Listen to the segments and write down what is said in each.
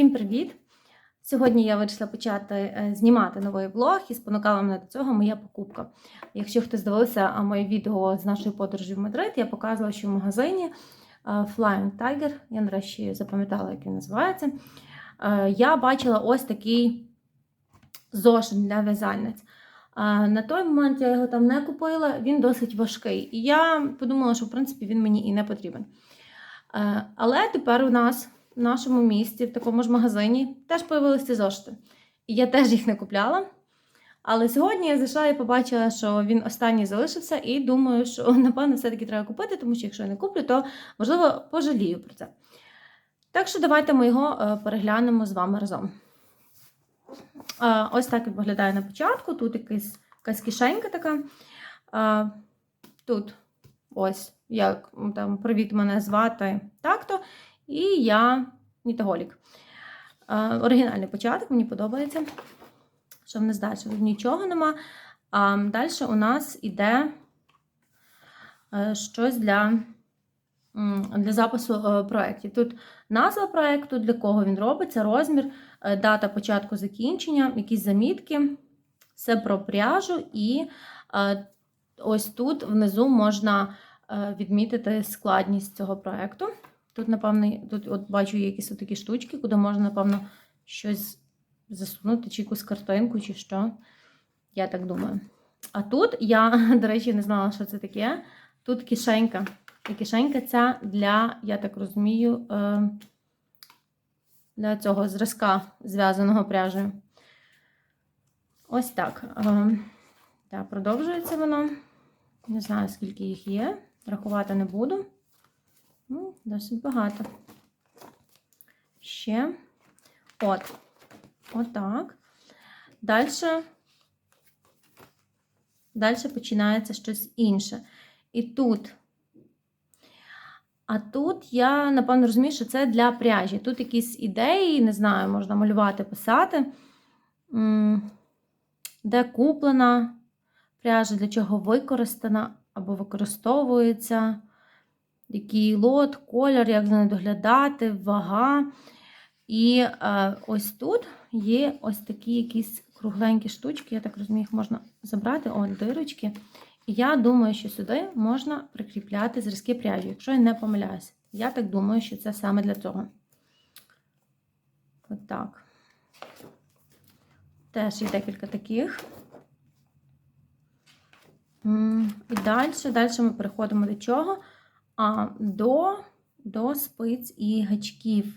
Всім привіт! Сьогодні я вирішила почати е, знімати новий влог і спонукала мене до цього моя покупка. Якщо хтось дивився моє відео з нашої подорожі в Мадрид, я показувала, що в магазині е, Flying Tiger, я нарешті запам'ятала, як він називається. е, Я бачила ось такий зошит для в'язальниць. На той момент я його там не купила, він досить важкий. І я подумала, що в принципі він мені і не потрібен. Але тепер у нас нашому місті, в такому ж магазині, теж появилися зошити. І я теж їх не купляла. Але сьогодні я зайшла і побачила, що він останній залишився, і думаю, що напевно все-таки треба купити, тому що якщо я не куплю, то можливо пожалію про це. Так що давайте ми його е, переглянемо з вами разом. Ось так він виглядає на початку. Тут якась, якась кишенька така. Тут ось як там привіт, мене звати так-то. І я нітоголік. Оригінальний початок, мені подобається. Що в нас далі? Нічого нема. А далі у нас іде е, щось для, для запису е, проєктів. Тут назва проєкту, для кого він робиться, розмір, е, дата початку закінчення, якісь замітки, все про пряжу, і ось тут внизу можна відмітити складність цього проєкту. Тут, напевно, тут от бачу якісь такі штучки, куди можна, напевно, щось засунути, чи якусь картинку, чи що. Я так думаю. А тут я, до речі, не знала, що це таке. Тут кишенька. І кишенька ця для, я так розумію, е, для цього зразка зв'язаного пряжею. Ось так. Е, Так, продовжується воно. Не знаю, скільки їх є. Рахувати не буду. Ну, досить багато. Ще. От. Отак. Далі. Далі починається щось інше. І тут. А тут я, напевно, розумію, що це для пряжі. Тут якісь ідеї, не знаю, можна малювати, писати. Де куплена пряжа, для чого використана або використовується який лот, колір, як за нею доглядати, вага. І е, ось тут є ось такі якісь кругленькі штучки, я так розумію, їх можна забрати, о, дирочки. І я думаю, що сюди можна прикріпляти зразки пряжі, якщо я не помиляюся. Я так думаю, що це саме для цього. Отак. Теж є декілька таких. І далі, далі ми переходимо до чого? А, до, до спиць і гачків.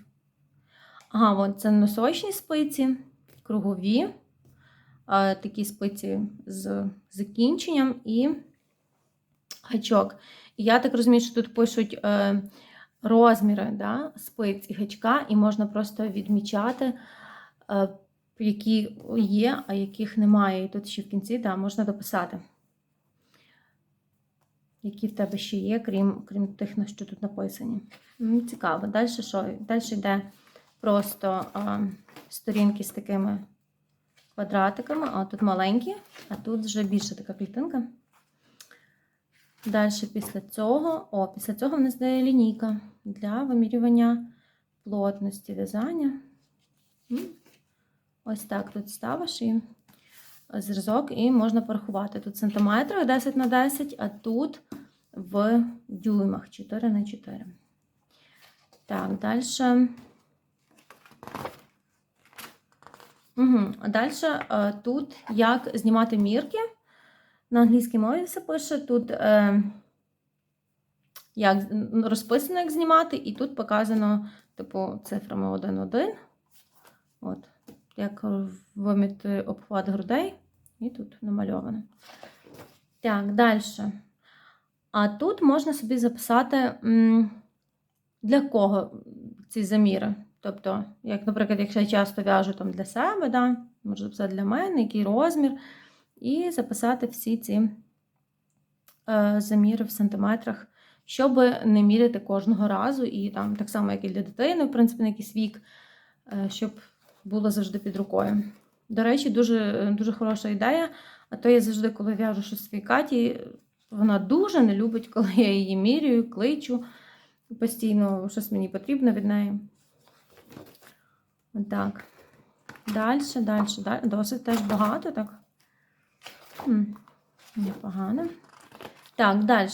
Ага, от це носочні спиці, кругові, а, такі спиці з закінченням і гачок. Я так розумію, що тут пишуть е, розміри да, спиць і гачка, і можна просто відмічати, е, які є, а яких немає. І тут ще в кінці да, можна дописати які в тебе ще є, крім крім тих, на що тут написані. Цікаво. Далі що? Далі йде просто а, сторінки з такими квадратиками, а тут маленькі, а тут вже більша така клітинка. Далі після цього, о, після цього в нас дає лінійка для вимірювання плотності в'язання. Ось так тут ставиш і зразок, і можна порахувати. Тут в сантиметрах 10 на 10, а тут в дюймах 4 на 4. Так, далі. Угу. А далі е, тут як знімати мірки. На англійській мові все пише. Тут е, як розписано, як знімати, і тут показано, типу, цифрами 1-1. От, як виміти обхват грудей. І тут намальовано. Так, далі. А тут можна собі записати, для кого ці заміри. Тобто, як, наприклад, якщо я часто в'яжу там для себе, да, можу записати для мене, який розмір, і записати всі ці е, заміри в сантиметрах, щоб не міряти кожного разу. І там так само, як і для дитини, в принципі, на якийсь вік, е, щоб було завжди під рукою. До речі, дуже дуже хороша ідея. А то я завжди, коли в'яжу щось своїй Каті, вона дуже не любить, коли я її міряю, кличу. Постійно щось мені потрібно від неї. Отак. Далі, далі, далі. Досить теж багато, так. Непогано. Так, далі.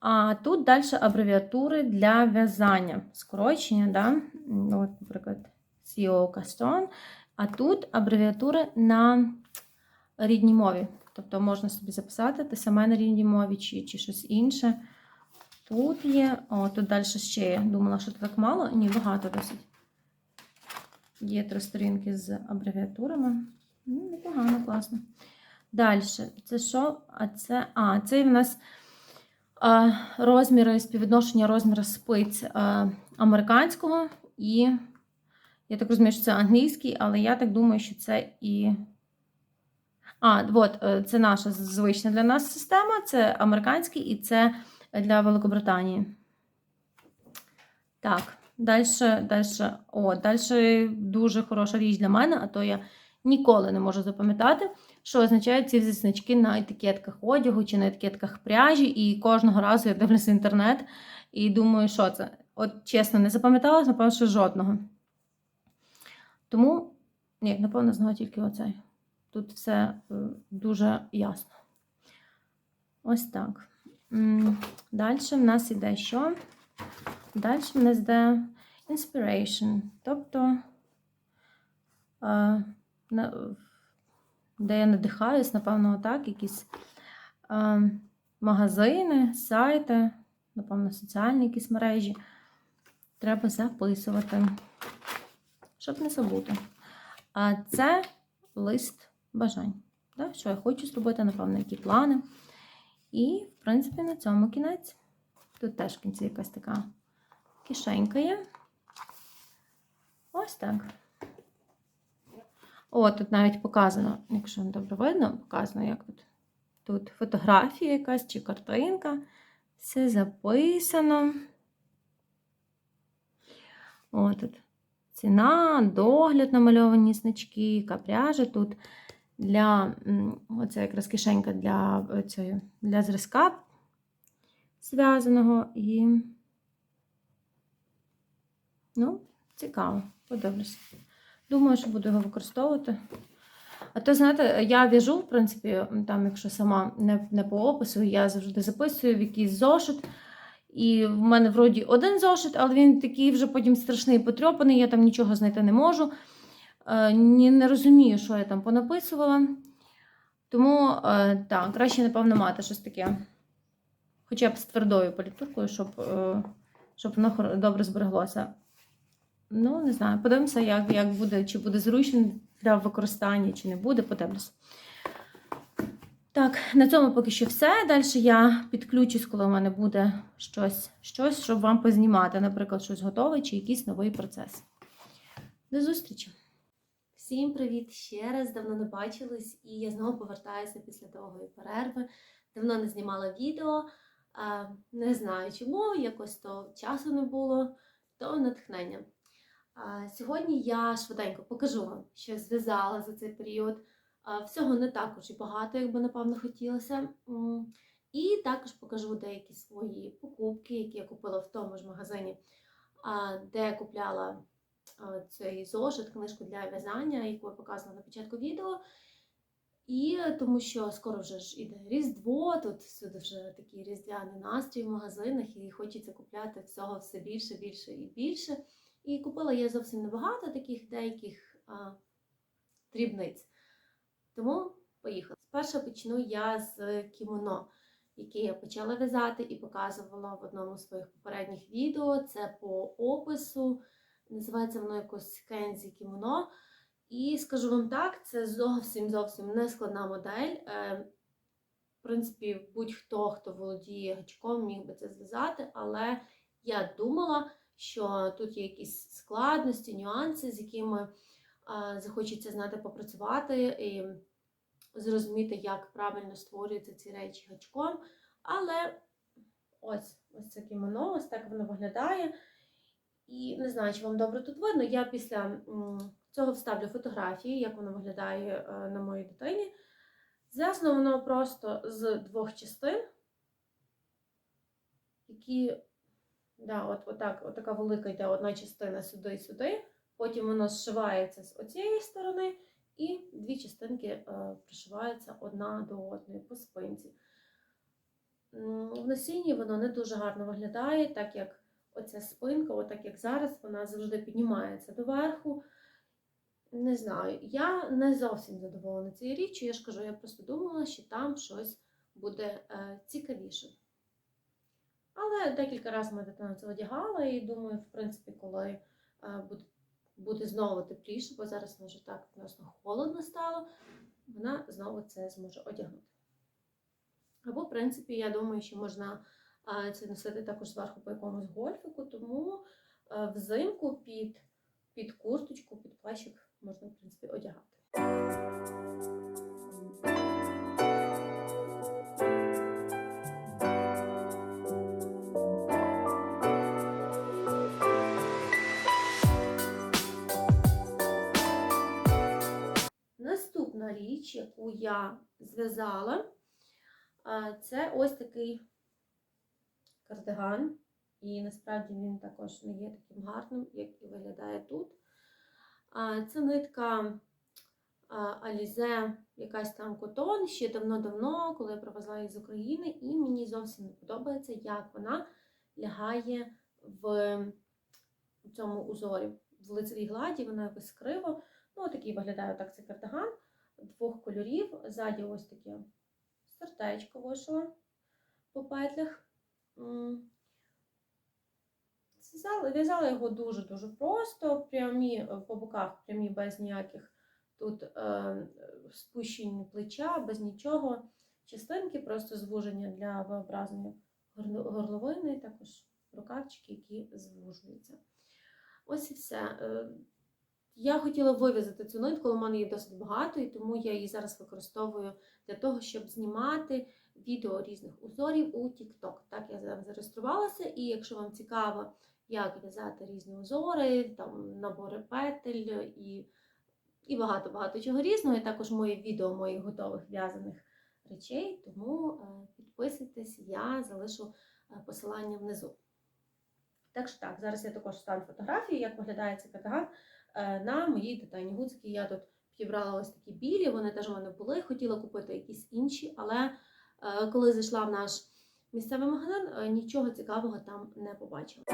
А тут далі абревіатури для в'язання. Скорочення, да? От, наприклад, CEO Custom. А тут абревіатури на рідній мові. Тобто можна собі записати те саме на рідній мові чи, чи щось інше. Тут є. О, тут далі ще є. Думала, що так мало. Ні, багато досить. Є три сторінки з абревіатурами. Ну, непогано, класно. Далі. Це що? А це. А, це в нас розміри, співвідношення розміру спиць американського і. Я так розумію, що це англійський, але я так думаю, що це і. А, от, е, це наша звична для нас система, це американський і це для Великобританії. Так, далі, далі. О, далі дуже хороша річ для мене, а то я ніколи не можу запам'ятати, що означають ці значки на етикетках одягу чи на етикетках пряжі. І кожного разу я дивлюся інтернет і думаю, що це. От чесно, не запам'яталась, напевно, що жодного. Тому, ні, напевно, знаю тільки оцей. Тут все е, дуже ясно. Ось так. Далі в нас іде що? Далі в нас йде inspiration. Тобто, е, де я надихаюсь, напевно, отак, якісь е, магазини, сайти, напевно, соціальні якісь мережі. Треба записувати, щоб не забути. А це лист бажань. Да? Що я хочу зробити, напевно, які плани. І, в принципі, на цьому кінець. Тут теж в кінці якась така кишенька є. Ось так. О, тут навіть показано, якщо добре видно, показано, як тут. Тут фотографія якась чи картинка. Все записано. О, тут ціна, догляд намальовані значки, капряжа тут для оце якраз кишенька для цієї, для зразка зв'язаного і, ну, цікаво, подивлюся. Думаю, що буду його використовувати. А то, знаєте, я в'яжу, в принципі, там, якщо сама не не по опису, я завжди записую в якийсь зошит. І в мене вроді один зошит, але він такий вже потім страшний потрьопаний, я там нічого знайти не можу. Е, не розумію, що я там понаписувала. Тому, е, так, краще, напевно, мати щось таке. Хоча б з твердою політуркою, щоб е, щоб воно добре збереглося. Ну, не знаю, подивимося, як як буде, чи буде зручно для використання, чи не буде, подивимося. Так, на цьому поки що все. Далі я підключусь, коли у мене буде щось, щось, щоб вам познімати, наприклад, щось готове чи якийсь новий процес. До зустрічі! Всім привіт ще раз! Давно не бачились, і я знову повертаюся після довгої перерви. Давно не знімала відео. Не знаю чому, якось то часу не було, то натхнення. Сьогодні я швиденько покажу вам, що зв'язала за цей період. Всього не також і багато, як би напевно хотілося. І також покажу деякі свої покупки, які я купила в тому ж магазині, де я купляла цей зошит, книжку для в'язання, яку я показувала на початку відео. І тому що скоро вже ж іде Різдво, тут всюди вже такий різдвяний настрій в магазинах, і хочеться купляти всього все більше, більше і більше. І купила я зовсім небагато таких деяких а, дрібниць. Тому поїхала. Спершу почну я з кімоно, яке я почала в'язати і показувала в одному з своїх попередніх відео. Це по опису. Називається воно якось Кензі кімоно. І скажу вам так, це зовсім зовсім не складна модель. Е, в принципі, будь-хто, хто володіє гачком, міг би це зв'язати, але я думала, що тут є якісь складності, нюанси, з якими захочеться знати попрацювати і зрозуміти, як правильно створюються ці речі гачком. Але ось ось це кімоно, ось так воно виглядає. І не знаю, чи вам добре тут видно. Я після цього вставлю фотографії, як воно виглядає е, на моїй дитині. Зв'язано воно просто з двох частин, які, да, от, отак, от така велика йде одна частина сюди і сюди, потім воно зшивається з оцієї сторони, і дві частинки е, пришиваються одна до одної по спинці. В насінні воно не дуже гарно виглядає, так як оця спинка, отак як зараз, вона завжди піднімається доверху. Не знаю, я не зовсім задоволена цією річчю. Я ж кажу, я просто думала, що там щось буде е, цікавіше. Але декілька разів дитина це одягала, і думаю, в принципі, коли е, буде, буде знову тепліше, бо зараз може так відносно холодно стало, вона знову це зможе одягнути. Або, в принципі, я думаю, що можна це носити також зверху по якомусь гольфику, тому взимку під, під курточку, під плащик можна, в принципі, одягати. Річ, яку я зв'язала, це ось такий кардиган. І насправді він також не є таким гарним, як і виглядає тут. Це нитка а, Alize, якась там котон, ще давно-давно, коли я привезла її з України, і мені зовсім не подобається, як вона лягає в цьому узорі. В лицевій гладі вона якось криво. Ну, такий виглядає так цей кардиган двох кольорів. Ззаді ось таке сердечко вийшло по петлях. В'язала його дуже-дуже просто, прямі е, по боках, прямі без ніяких тут е, спущень плеча, без нічого. Частинки, просто звуження для виображення горло- горловини, також рукавчики, які звужуються. Ось і все. Я хотіла вив'язати цю нитку, в мене її досить багато, і тому я її зараз використовую для того, щоб знімати відео різних узорів у TikTok. Так, я зараз зареєструвалася, і якщо вам цікаво, як в'язати різні узори, там набори петель і, і багато-багато чого різного, і також моє відео моїх готових в'язаних речей, тому е, підписуйтесь, я залишу е, посилання внизу. Так що так, зараз я також ставлю фотографії, як виглядає цей катаган на моїй дитині гуцики. Я тут підібрала ось такі білі, вони теж у мене були. Хотіла купити якісь інші, але е, коли зайшла в наш місцевий магазин, е, нічого цікавого там не побачила.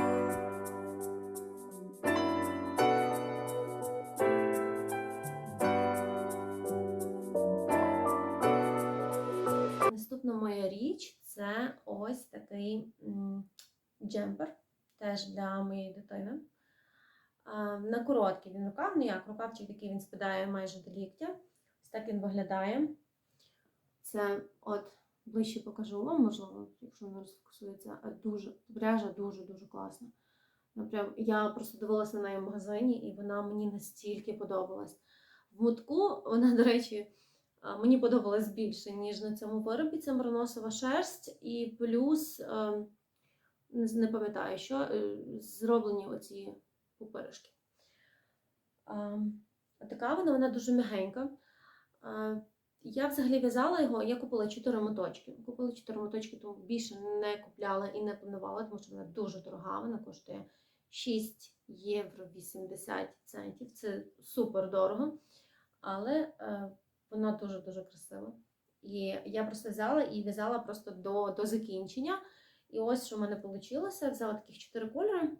Наступна моя річ це ось такий джемпер, теж для моєї дитини. На короткий він рукав, ну як рукавчик, який він спадає майже до ліктя. Ось так він виглядає. Це от ближче покажу вам, можливо, якщо воно розфокусується. А Дуже пряжа дуже-дуже класна. Ну, прям, я просто дивилася на неї в магазині, і вона мені настільки подобалась. В мотку вона, до речі, мені подобалась більше, ніж на цьому виробі. Це мериносова шерсть, і плюс, е, не пам'ятаю, що е, зроблені оці пупиришки. Така вона, вона дуже м'ягенька. Я взагалі в'язала його, я купила 4 моточки. Купила 4 моточки, тому більше не купляла і не планувала, тому що вона дуже дорога, вона коштує 6 євро 80 центів. Це супер дорого, але е, вона дуже-дуже красива. І я просто взяла і в'язала просто до, до закінчення. І ось що в мене вийшло. Взяла таких 4 кольори.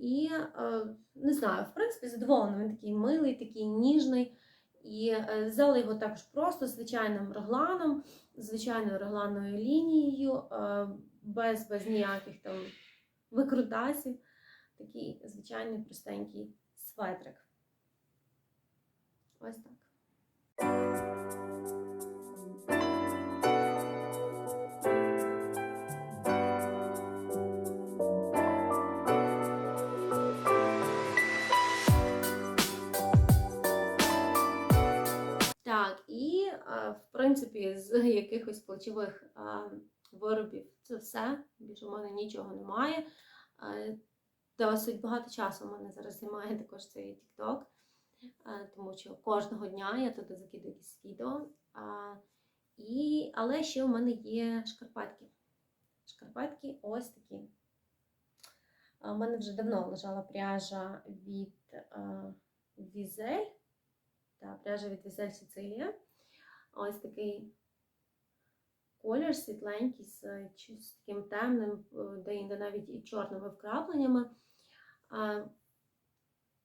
І е, не знаю, в принципі, задоволена. Він такий милий, такий ніжний. І е, взяла його також просто звичайним регланом, звичайною регланною лінією, е, без, без ніяких там викрутасів. Такий звичайний простенький светрик. Ось. Так, принципі з якихось плечових виробів це все. Більше в мене нічого немає. Досить багато часу в мене зараз займає також цей TikTok, тому що кожного дня я туди закидаю якісь відео. І, але ще у мене є шкарпетки. Шкарпетки ось такі. У мене вже давно лежала пряжа від Візель. Та, пряжа від Візель Сицилія. Ось такий колір світленький з е, таким темним, е, де-інде навіть і чорними вкрапленнями.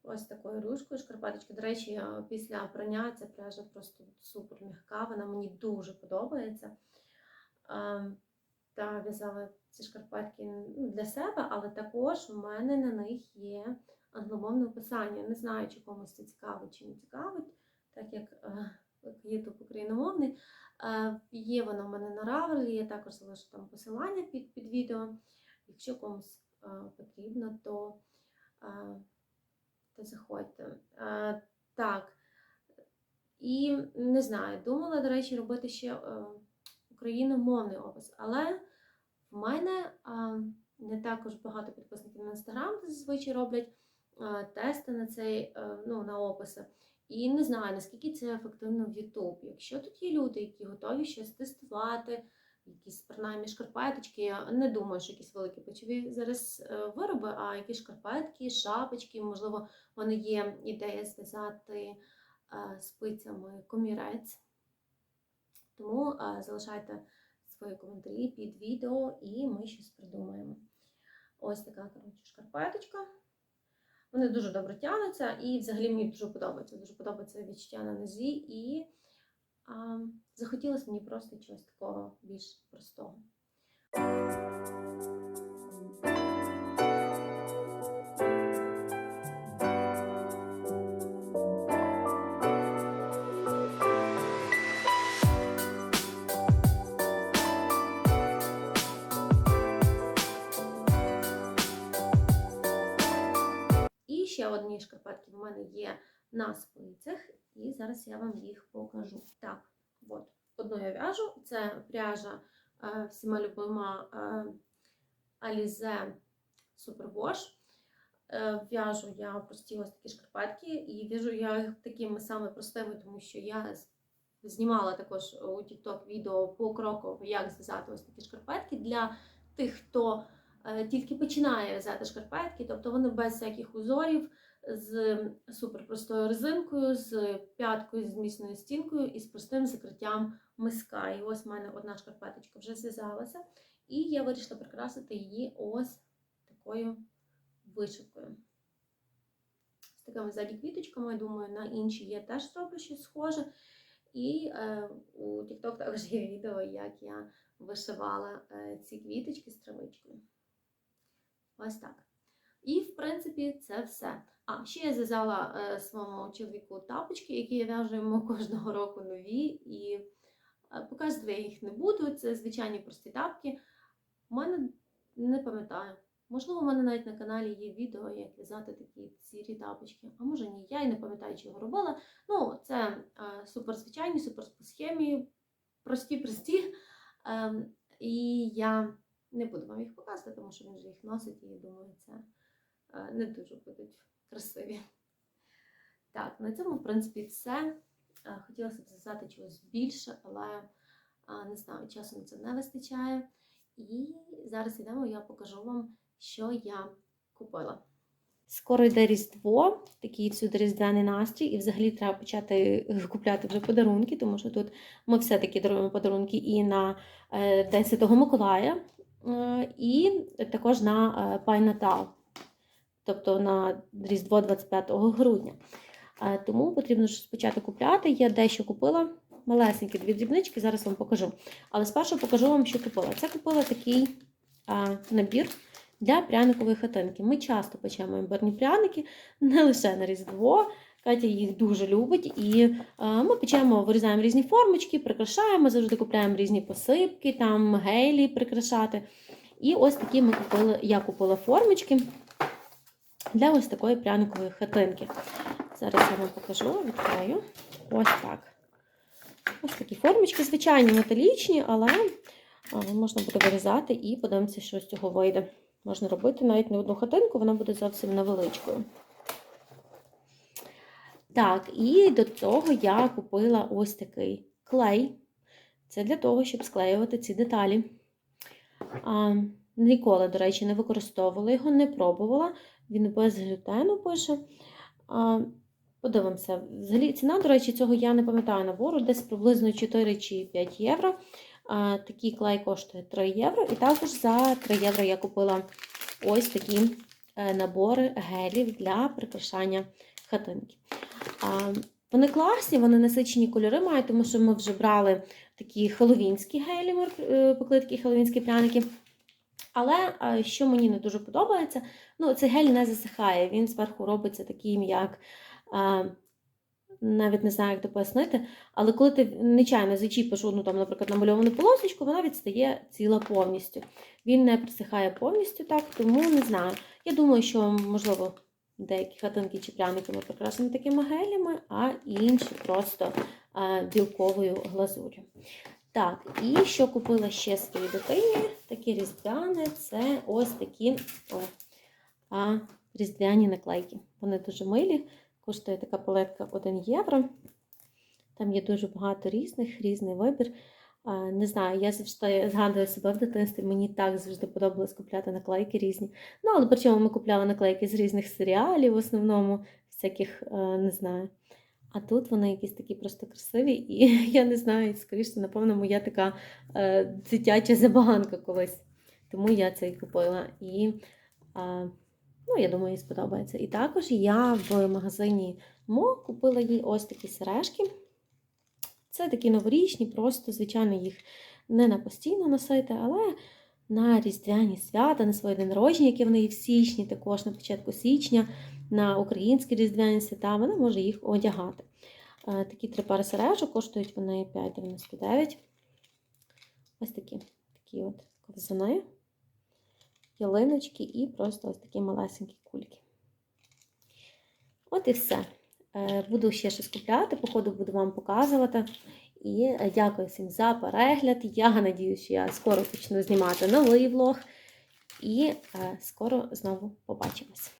Ось такою ручкою шкарпеточка. До речі, е, після прання ця пряжа просто супер м'яка, вона мені дуже подобається. Та в'язала ці шкарпетки ну, для себе, але також у мене на них є англомовне описання. Не знаю, чи комусь це цікавить чи не цікавить, так як е, YouTube україномовний. Е, Є воно в мене на Равелі, я також залишу там посилання під, під відео. Якщо комусь е, потрібно, то, е, то заходьте. Так. І не знаю, думала, до речі, робити ще україномовний опис, але в мене не також багато підписників на інстаграм, зазвичай роблять тести на цей, ну, на описи. І не знаю, наскільки це ефективно в YouTube. Якщо тут є люди, які готові щось тестувати, якісь принаймні шкарпеточки, я не думаю, що якісь великі печові зараз е, вироби, а якісь шкарпетки, шапочки, можливо, в мене є ідея зв'язати е, спицями комірець. Тому е, залишайте свої коментарі під відео і ми щось придумаємо. Ось така коротше, шкарпеточка. Вони дуже добре тягнуться і взагалі мені дуже подобається. Дуже подобається відчуття на нозі, і а, захотілося мені просто чогось такого більш простого. Одні шкарпетки в мене є на спицях, і зараз я вам їх покажу. Так, от, одну я в'яжу. Це пряжа е, всіма любима е, Alize Superwash. Е, в'яжу я прості ось такі шкарпетки, і в'яжу я їх такими саме простими, тому що я знімала також у TikTok відео покроково, як зв'язати ось такі шкарпетки для тих, хто е, тільки починає в'язати шкарпетки, тобто вони без всяких узорів, з суперпростою резинкою, з п'яткою, з міцною стінкою і з простим закриттям миска. І ось в мене одна шкарпеточка вже зв'язалася, і я вирішила прикрасити її ось такою вишивкою. З такими ззаді квіточками, я думаю, на інші я теж зроблю щось схоже. І е, у TikTok також є відео, як я вишивала е, ці квіточки з травичкою. Ось так. І, в принципі, це все. А, ще я зв'язала е, своєму чоловіку тапочки, які я в'яжу йому кожного року нові. І е, показувати я їх не буду. Це звичайні прості тапки. У мене не пам'ятаю. Можливо, у мене навіть на каналі є відео, як в'язати такі сірі тапочки. А може ні, я і не пам'ятаю, чи його робила. Ну, це е, супер звичайні, супер по схемі, прості-прості. Ем, і я не буду вам їх показувати, тому що він вже їх носить, і думаю, це не дуже будуть красиві. Так, на цьому, в принципі, все. Е, Хотілося б зв'язати чогось більше, але е, не знаю, часу на це не вистачає. І зараз йдемо, я покажу вам, що я купила. Скоро йде Різдво, такий всюди різдвяний настрій, і взагалі треба почати е, купляти вже подарунки, тому що тут ми все-таки даруємо подарунки і на День Святого Миколая, і також на е, Пай Натал, тобто на Різдво 25 грудня. Е, Тому потрібно щось почати купляти. Я дещо купила малесенькі дві дрібнички, зараз вам покажу. Але спершу покажу вам, що купила. Це купила такий а, набір для пряникової хатинки. Ми часто печемо імбирні пряники, не лише на Різдво. Катя їх дуже любить, і а, ми печемо, вирізаємо різні формочки, прикрашаємо, завжди купляємо різні посипки, там гейлі прикрашати. І ось такі ми купили, я купила формочки для ось такої пряникової хатинки. Зараз я вам покажу, відкрию. Ось так. Ось такі формочки, звичайні металічні, але можна буде вирізати і подивимося, що з цього вийде. Можна робити навіть не одну хатинку, вона буде зовсім невеличкою. Так, і до цього я купила ось такий клей. Це для того, щоб склеювати ці деталі. А, Ніколи, до речі, не використовувала його, не пробувала. Він без глютену пише. Подивимося. Взагалі, ціна, до речі, цього я не пам'ятаю набору, десь приблизно 4 чи 5 євро. Такий клей коштує 3 євро. І також за 3 євро я купила ось такі е, набори гелів для прикрашання хатинки. Вони класні, вони насичені кольори мають, тому що ми вже брали такі хеловінські гелі, е, поклитки, хеловінські пряники. Але е, що мені не дуже подобається, ну, цей гель не засихає, він зверху робиться таким, як. е, Навіть не знаю, як це пояснити, але коли ти нечайно зачіпиш одну, там, наприклад, намальовану полосочку, вона відстає ціла повністю. Він не присихає повністю так, тому не знаю. Я думаю, що, можливо, деякі хатинки чи пряники ми прикрасимо такими гелями, а інші просто е, білковою глазур'ю. Так, і що купила ще своїй дитині, такі різдвяне, це ось такі о, а, різдвяні наклейки. Вони дуже милі. Коштує така палетка 1 євро. Там є дуже багато різних, різний вибір. Не знаю, я завжди згадую себе в дитинстві, мені так завжди подобалось купляти наклейки різні. Ну, але причому ми купляли наклейки з різних серіалів, в основному, всяких, е, не знаю. А тут вони якісь такі просто красиві, і я не знаю, скоріше, напевно, моя така е, дитяча забаганка колись. Тому я це і купила. І е, ну, я думаю, їй сподобається. І також я в магазині Мо купила їй ось такі сережки. Це такі новорічні, просто, звичайно, їх не на постійно носити, але на різдвяні свята, на своє день народження, яке в неї в січні, також на початку січня, на українські різдвяні свята, вона може їх одягати. Е, Такі три пари сережок коштують вони 5,99. Ось такі такі от ковзани, ялиночки і просто ось такі малесенькі кульки. От і все. Е, Буду ще щось купляти, по ходу буду вам показувати. І дякую всім за перегляд. Я надію, що я скоро почну знімати новий влог. І е, скоро знову побачимось.